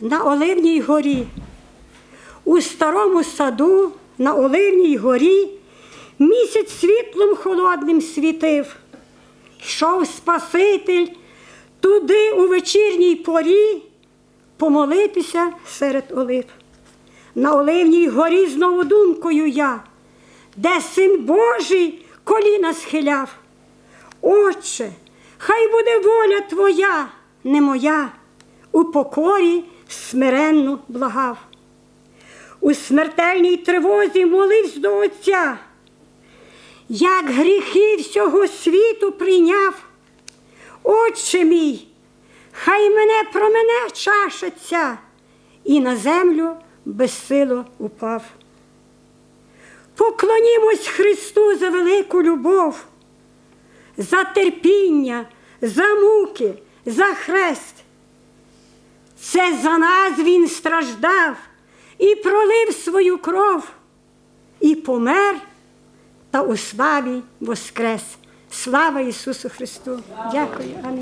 на Оливній горі. У старому саду на Оливній горі місяць світлом холодним світив. Йшов Спаситель туди у вечірній порі помолитися серед олив. На Оливній горі знову думкою я, де син Божий коліна схиляв. Отче, хай буде воля твоя, не моя, у покорі смиренно благав. У смертельній тривозі молився до Отця, як гріхи всього світу прийняв. Отче мій, хай мене про мене чаша і на землю безсило упав. Поклонімось Христу за велику любов, за терпіння, за муки, за хрест. Це за нас Він страждав і пролив свою кров, і помер та у славі воскрес. Слава Ісусу Христу! Дякую.